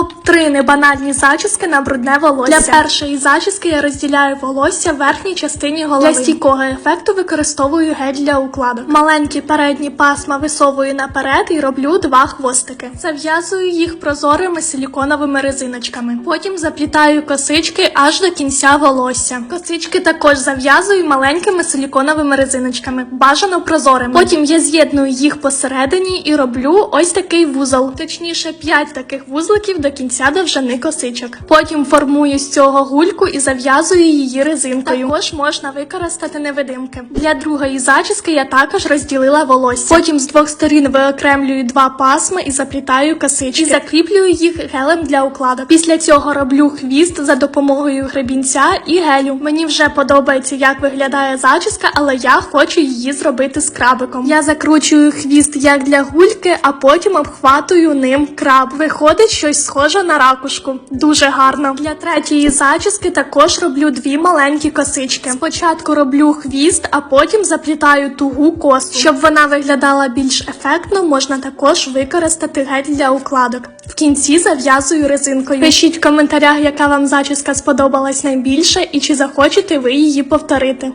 Топ 3 небанальні зачіски на брудне волосся. Для першої зачіски я розділяю волосся в верхній частині голови. Для стійкого ефекту використовую гель для укладок. Маленькі передні пасма висовую наперед і роблю два хвостики. Зав'язую їх прозорими силіконовими резиночками. Потім заплітаю косички аж до кінця волосся. Косички також зав'язую маленькими силіконовими резиночками, бажано прозорими. Потім я з'єдную їх посередині і роблю ось такий вузол, точніше 5 таких вузликів до кінця довжини косичок. Потім формую з цього гульку і зав'язую її резинкою. Також можна використати невидимки. Для другої зачіски я також розділила волосся. Потім з двох сторін виокремлюю два пасми і заплітаю косички. І закріплюю їх гелем для укладок. Після цього роблю хвіст за допомогою гребінця і гелю. Мені вже подобається, як виглядає зачіска, але я хочу її зробити з крабиком. Я закручую хвіст як для гульки, а потім обхватую ним краб. Виходить щось схоже на ракушку. Дуже гарно. Для третьої зачіски також роблю дві маленькі косички. Спочатку роблю хвіст, а потім заплітаю тугу косу. Щоб вона виглядала більш ефектно, можна також використати гель для укладок. В кінці зав'язую резинкою. Пишіть в коментарях, яка вам зачіска сподобалась найбільше і чи захочете ви її повторити.